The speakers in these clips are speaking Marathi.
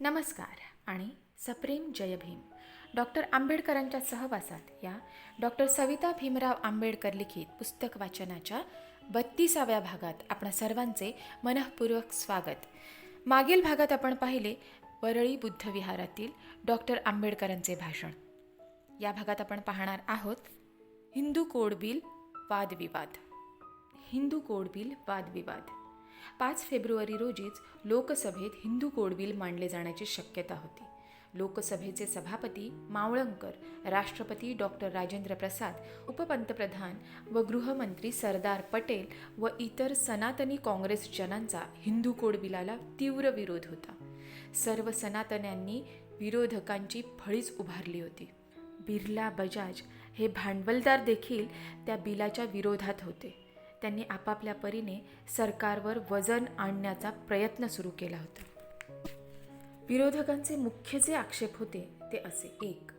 नमस्कार आणि सप्रेम जय भीम. डॉक्टर आंबेडकरांच्या सहवासात या डॉक्टर सविता भीमराव आंबेडकर लिखित पुस्तक वाचनाच्या बत्तीसाव्या भागात आपणा सर्वांचे मनःपूर्वक स्वागत. मागील भागात आपण पाहिले वरळी बुद्ध विहारातील डॉक्टर आंबेडकरांचे भाषण. या भागात आपण पाहणार आहोत हिंदू कोड बिल वादविवाद. हिंदू कोड बिल वादविवाद. पाच फेब्रुवारी रोजीच लोकसभेत हिंदू कोड बिल मांडले जाण्याची शक्यता होती. लोकसभेचे सभापती मावळंकर राष्ट्रपती डॉक्टर राजेंद्र प्रसाद उपपंतप्रधान व गृहमंत्री सरदार पटेल व इतर सनातनी काँग्रेस जनांचा हिंदू कोड बिलाला तीव्र विरोध होता. सर्व सनातन्यांनी विरोधकांची फळीच उभारली होती. बिर्ला बजाज हे भांडवलदार देखील त्या बिलाच्या विरोधात होते. त्यांनी आपापल्या परीने सरकारवर वजन आणण्याचा प्रयत्न सुरू केला होता. विरोधकांचे मुख्य जे आक्षेप होते ते असे एक.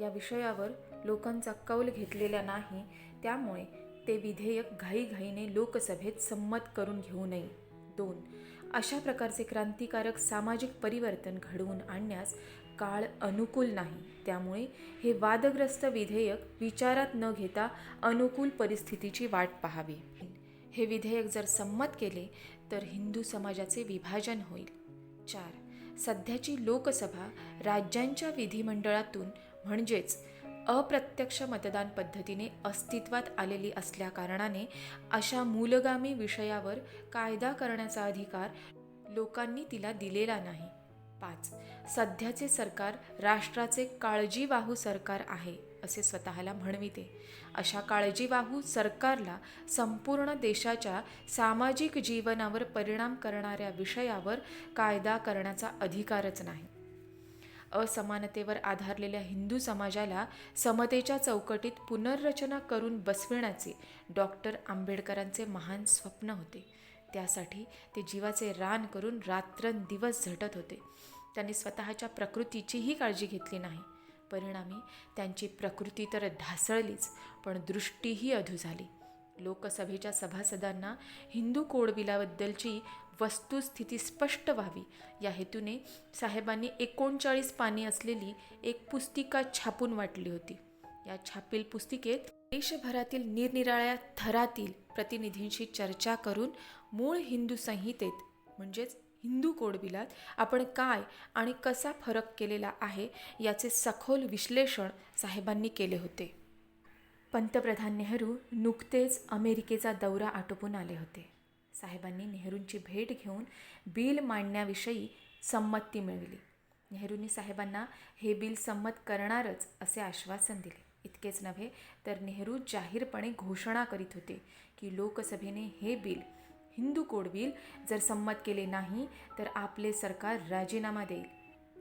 या विषयावर लोकांचा कौल घेतलेला नाही त्यामुळे ते विधेयक घाईघाईने लोकसभेत संमत करून घेऊ नये. दोन. अशा प्रकारचे क्रांतिकारक सामाजिक परिवर्तन घडवून आणण्यास काळ अनुकूल नाही. त्यामुळे हे वादग्रस्त विधेयक विचारात न घेता अनुकूल परिस्थितीची वाट पाहावी. हे विधेयक जर संमत केले तर हिंदू समाजाचे विभाजन होईल. चार. सध्याची लोकसभा राज्यांच्या विधिमंडळातून म्हणजेच अप्रत्यक्ष मतदान पद्धतीने अस्तित्वात आलेली असल्याकारणाने अशा मूलगामी विषयावर कायदा करण्याचा अधिकार लोकांनी तिला दिलेला नाही. पाच. सध्याचे सरकार राष्ट्राचे काळजीवाहू सरकार आहे असे स्वतःला म्हणविते. अशा काळजीवाहू सरकारला संपूर्ण देशाच्या सामाजिक जीवनावर परिणाम करणाऱ्या विषयावर कायदा करण्याचा अधिकारच नाही. असमानतेवर आधारलेल्या हिंदू समाजाला समतेच्या चौकटीत पुनर्रचना करून बसविण्याचे डॉक्टर आंबेडकरांचे महान स्वप्न होते. त्यासाठी ते जीवाचे रान करून रात्रंदिवस झटत होते. त्यांनी स्वतःच्या प्रकृतीचीही काळजी घेतली नाही. परिणामी त्यांची प्रकृती तर ढासळलीच पण दृष्टीही अधू झाली. लोकसभेच्या सभासदांना हिंदू कोडविलाबद्दलची वस्तुस्थिती स्पष्ट व्हावी. या हेतूने साहेबांनी एकोणचाळीस पाने असलेली एक पुस्तिका छापून वाटली होती. या छापील पुस्तिकेत देशभरातील निरनिराळ्या थरातील प्रतिनिधींशी चर्चा करून मूळ हिंदू संहितेत म्हणजेच हिंदू कोडबिलात आपण काय आणि कसा फरक केलेला आहे याचे सखोल विश्लेषण साहेबांनी केले होते. पंतप्रधान नेहरू नुकतेच अमेरिकेचा दौरा आटोपून आले होते. साहेबांनी नेहरूंची भेट घेऊन बिल मांडण्याविषयी संमती मिळविली. नेहरूंनी साहेबांना हे बिल संमत करणारच असे आश्वासन दिले. इतकेच नव्हे तर नेहरू जाहीरपणे घोषणा करीत होते की लोकसभेने हे बिल हिंदू कोडवील जर संमत केले नाही तर आपले सरकार राजीनामा देईल.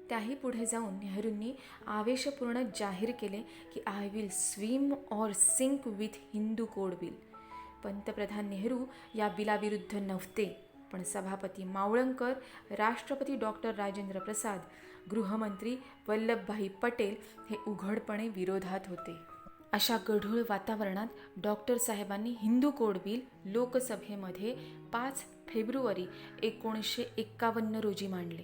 त्याही पुढे जाऊन नेहरूंनी आवेशपूर्ण जाहीर केले की I will swim or sink with Hindu code bill पंतप्रधान नेहरू या बिलाविरुद्ध नव्हते पण सभापती मावळंकर राष्ट्रपती डॉक्टर राजेंद्र प्रसाद गृहमंत्री वल्लभभाई पटेल हे उघडपणे विरोधात होते. अशा गढूळ वातावरणात डॉक्टर साहेबांनी हिंदू कोड बिल लोकसभेमध्ये पाच फेब्रुवारी एकोणीसशे एक्कावन्न रोजी मांडले.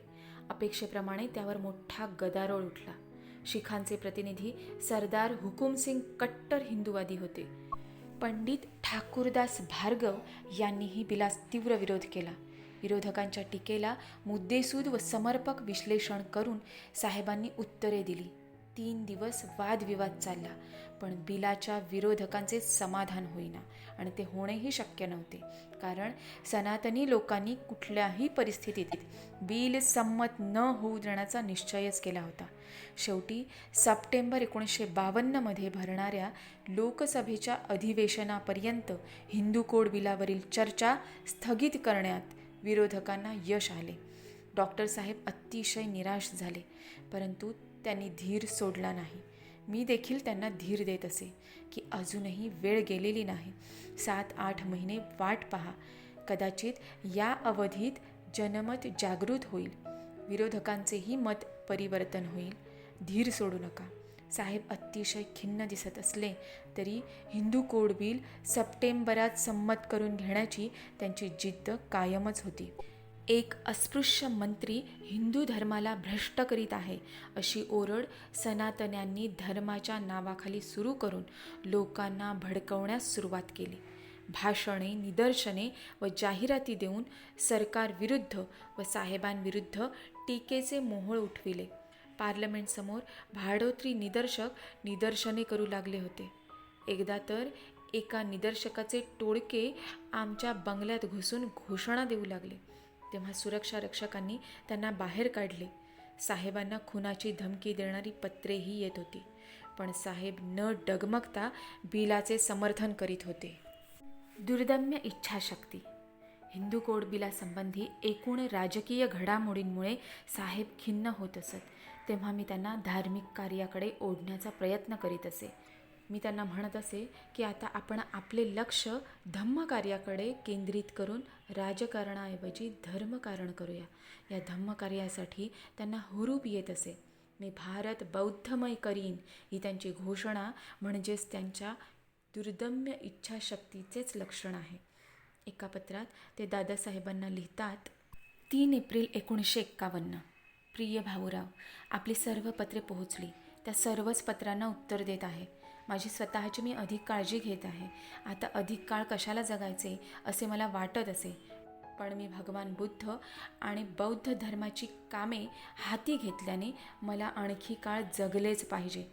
अपेक्षेप्रमाणे त्यावर मोठा गदारोळ उठला. शिखांचे प्रतिनिधी सरदार हुकुमसिंग कट्टर हिंदुवादी होते. पंडित ठाकूरदास भार्गव यांनीही बिलास तीव्र विरोध केला. विरोधकांच्या टीकेला मुद्देसूद व समर्पक विश्लेषण करून साहेबांनी उत्तरे दिली. तीन दिवस वादविवाद चालला पण बिलाच्या विरोधकांचे समाधान होईना आणि ते होणेही शक्य नव्हते. कारण सनातनी लोकांनी कुठल्याही परिस्थितीत बिल संमत न होऊ देण्याचा निश्चयच केला होता. शेवटी सप्टेंबर एकोणीसशे बावन्नमध्ये भरणाऱ्या लोकसभेच्या अधिवेशनापर्यंत हिंदू कोड बिलावरील चर्चा स्थगित करण्यात विरोधकांना यश आले. डॉक्टर साहेब अतिशय निराश झाले परंतु त्यांनी धीर सोडला नाही. मी देखील त्यांना धीर देत असे की अजूनही वेळ गेलेली नाही. सात आठ महिने वाट पहा. कदाचित या अवधीत जनमत जागृत होईल. विरोधकांचेही मत परिवर्तन होईल. धीर सोडू नका. साहेब अतिशय खिन्न दिसत असले तरी हिंदू कोड बिल सप्टेंबरात संमत करून घेण्याची त्यांची जिद्द कायमच होती. एक अस्पृश्य मंत्री हिंदू धर्माला भ्रष्ट करीत आहे अशी ओरड सनातन्यांनी धर्माच्या नावाखाली सुरू करून लोकांना भडकवण्यास सुरुवात केली. भाषणे निदर्शने व जाहिराती देऊन सरकारविरुद्ध व साहेबांविरुद्ध टीकेचे मोहोळ उठविले. पार्लमेंटसमोर भाडोत्री निदर्शक निदर्शने करू लागले होते. एकदा तर एका निदर्शकाचे टोळके आमच्या बंगल्यात घुसून घोषणा देऊ लागले. तेव्हा सुरक्षा रक्षकांनी त्यांना बाहेर काढले. साहेबांना खुनाची धमकी देणारी पत्रेही येत होती. पण साहेब न डगमगता बिलाचे समर्थन करीत होते. दुर्दम्य इच्छाशक्ती. हिंदू कोड बिलासंबंधी एकूण राजकीय घडामोडींमुळे साहेब खिन्न होत असत तेव्हा मी त्यांना धार्मिक कार्याकडे ओढण्याचा प्रयत्न करीत असे. मी त्यांना म्हणत असे की आता आपण आपले लक्ष धम्मकार्याकडे केंद्रित करून राजकारणाऐवजी धर्मकारण करूया. या धम्मकार्यासाठी त्यांना हुरूप येत असे. मी भारत बौद्धमय करीन ही त्यांची घोषणा म्हणजेच त्यांच्या दुर्दम्य इच्छाशक्तीचेच लक्षण आहे. एका पत्रात ते दादासाहेबांना लिहितात तीन एप्रिल एकोणीसशे एक्कावन्न. प्रिय भाऊराव आपली सर्व पत्रे पोहोचली. त्या सर्वच पत्रांना उत्तर देत आहे. माझी स्वतःची मी अधिक काळजी घेत आहे. आता अधिक काळ कशाला जगायचे असे मला वाटत असे. पण मी भगवान बुद्ध आणि बौद्ध धर्माची कामे हाती घेतल्याने मला आणखी काळ जगलेच पाहिजे.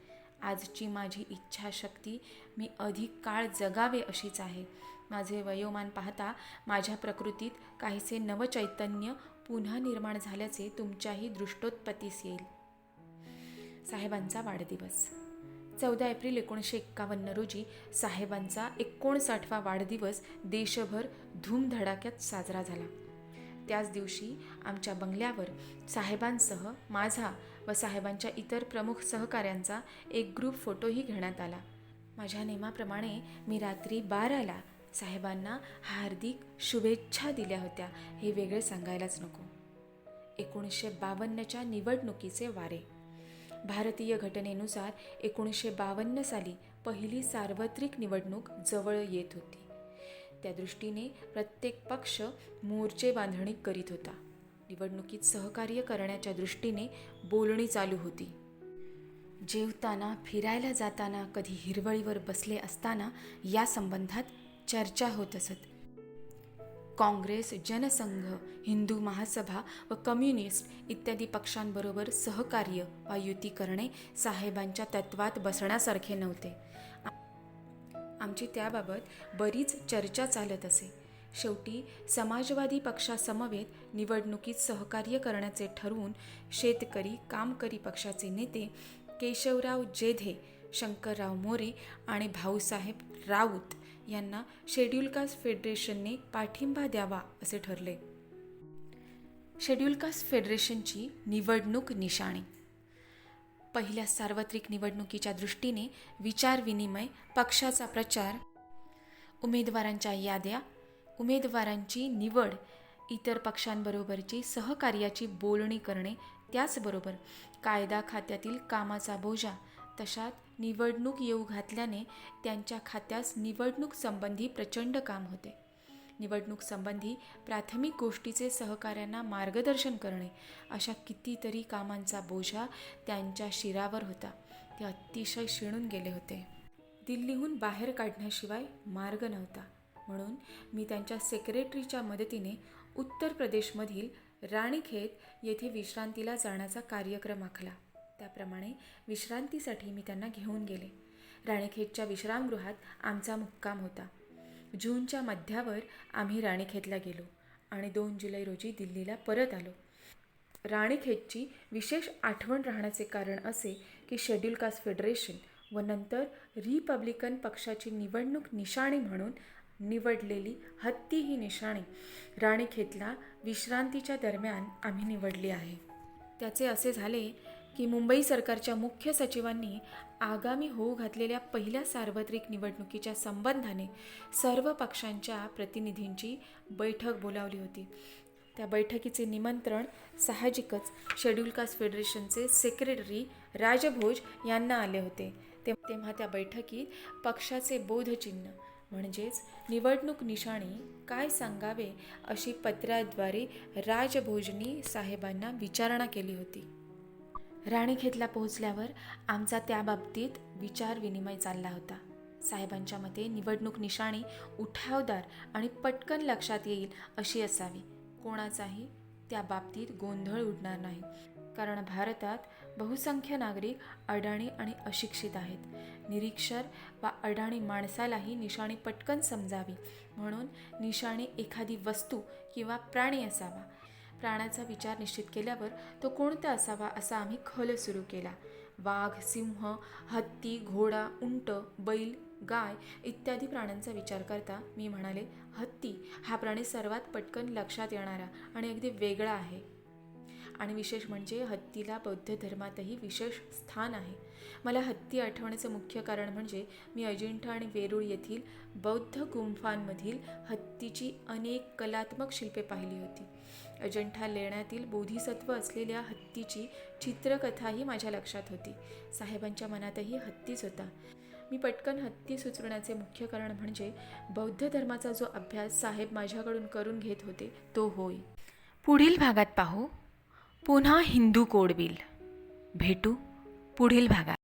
आजची माझी इच्छाशक्ती मी अधिक काळ जगावे अशीच आहे. माझे वयोमान पाहता माझ्या प्रकृतीत काहीसे नवचैतन्य पुन्हा निर्माण झाल्याचे तुमच्याही दृष्टोत्पत्तीस येईल. साहेबांचा वाढदिवस. चौदा एप्रिल एकोणीसशे एक्कावन्न रोजी साहेबांचा एकोणसाठवा वाढदिवस देशभर धूमधडाक्यात साजरा झाला. त्याच दिवशी आमच्या बंगल्यावर साहेबांसह माझा व साहेबांच्या इतर प्रमुख सहकाऱ्यांचा एक ग्रुप फोटोही घेण्यात आला. माझ्या नेमाप्रमाणे मी रात्री बाराला साहेबांना हार्दिक शुभेच्छा दिल्या होत्या हे वेगळे सांगायलाच नको. एकोणीसशे बावन्नच्या निवडणुकीचे वारे. भारतीय घटनेनुसार एकोणीसशे बावन्न साली पहिली सार्वत्रिक निवडणूक जवळ येत होती. त्या दृष्टीने प्रत्येक पक्ष मोर्चे बांधणी करीत होता. निवडणुकीत सहकार्य करण्याच्या दृष्टीने बोलणी चालू होती. जेवताना फिरायला जाताना कधी हिरवळीवर बसले असताना या संबंधात चर्चा होत असत. काँग्रेस जनसंघ हिंदू महासभा व कम्युनिस्ट इत्यादी पक्षांबरोबर सहकार्य वा युती करणे साहेबांच्या तत्वात बसण्यासारखे नव्हते. आमची त्याबाबत बरीच चर्चा चालत असे. शेवटी समाजवादी पक्षासमवेत निवडणुकीत सहकार्य करण्याचे ठरवून शेतकरी कामकरी पक्षाचे नेते केशवराव जेधे शंकरराव मोरे आणि भाऊसाहेब राऊत यांना शेड्यूल कास्ट फेडरेशनने पाठिंबा द्यावा असे ठरले. शेड्यूल कास्ट फेडरेशनची निवडणूक निशाणी. पहिल्या सार्वत्रिक निवडणुकीच्या दृष्टीने विचारविनिमय पक्षाचा प्रचार उमेदवारांच्या याद्या उमेदवारांची निवड इतर पक्षांबरोबरची सहकार्याची बोलणी करणे त्याचबरोबर कायदा खात्यातील कामाचा बोजा तशात निवडणूक येऊ घातल्याने त्यांच्या खात्यास निवडणूक संबंधी प्रचंड काम होते. निवडणूक संबंधी प्राथमिक गोष्टीचे सहकाऱ्यांना मार्गदर्शन करणे अशा कितीतरी कामांचा बोजा त्यांच्या शिरावर होता. ते अतिशय शिणून गेले होते. दिल्लीहून बाहेर काढण्याशिवाय मार्ग नव्हता. म्हणून मी त्यांच्या सेक्रेटरीच्या मदतीने उत्तर प्रदेशमधील राणीखेत येथे विश्रांतीला जाण्याचा कार्यक्रम आखला. त्याप्रमाणे विश्रांतीसाठी मी त्यांना घेऊन गेले. राणीखेतच्या विश्रामगृहात आमचा मुक्काम होता. जूनच्या मध्यावर आम्ही राणीखेतला गेलो आणि दोन जुलै रोजी दिल्लीला परत आलो. राणीखेतची विशेष आठवण राहण्याचे कारण असे की शेड्यूल कास्ट फेडरेशन व नंतर रिपब्लिकन पक्षाची निवडणूक निशाणी म्हणून निवडलेली हत्ती ही निशाणी राणीखेतला विश्रांतीच्या दरम्यान आम्ही निवडली आहे. त्याचे असे झाले की मुंबई सरकारच्या मुख्य सचिवांनी आगामी होऊ घातलेल्या पहिल्या सार्वत्रिक निवडणुकीच्या संबंधाने सर्व पक्षांच्या प्रतिनिधींची बैठक बोलावली होती. त्या बैठकीचे निमंत्रण साहजिकच शेड्यूल कास्ट फेडरेशनचे सेक्रेटरी राजभोज यांना आले होते. ते तेव्हा त्या बैठकीत पक्षाचे बोधचिन्ह म्हणजेच निवडणूक निशाणी काय सांगावे अशी पत्राद्वारे राजभोजनी साहेबांना विचारणा केली होती. राणीखेतला पोहोचल्यावर आमचा त्याबाबतीत विचारविनिमय चालला होता. साहेबांच्या मते निवडणूक निशाणी उठावदार आणि पटकन लक्षात येईल अशी असावी. कोणाचाही त्या बाबतीत गोंधळ उडणार नाही. कारण भारतात बहुसंख्य नागरिक अडाणी आणि अशिक्षित आहेत. निरीक्षर वा अडाणी माणसालाही निशाणी पटकन समजावी. म्हणून निशाणी एखादी वस्तू किंवा प्राणी असावा. प्राण्याचा विचार निश्चित केल्यावर तो कोणता असावा असा आम्ही खल सुरू केला. वाघ सिंह हत्ती घोडा उंट बैल गाय इत्यादी प्राण्यांचा विचार करता मी म्हणाले हत्ती हा प्राणी सर्वात पटकन लक्षात येणारा आणि अगदी वेगळा आहे. आणि विशेष म्हणजे हत्तीला बौद्ध धर्मातही विशेष स्थान आहे. मला हत्ती आठवण्याचं मुख्य कारण म्हणजे मी अजिंठा आणि वेरूळ येथील बौद्ध गुंफांमधील हत्तीची अनेक कलात्मक शिल्पे पाहिली होती. अजंठा लेण्यातील बोधिसत्व असलेल्या हत्तीची चित्रकथाही माझ्या लक्षात होती. साहेबांच्या मनातही हत्तीच होता. मी पटकन हत्ती सुचवण्याचे मुख्य कारण म्हणजे बौद्ध धर्माचा जो अभ्यास साहेब माझ्याकडून करून घेत होते तो होय. पुढील भागात पाहू. पुन्हा हिंदू कोडबिल. भेटू पुढील भागात.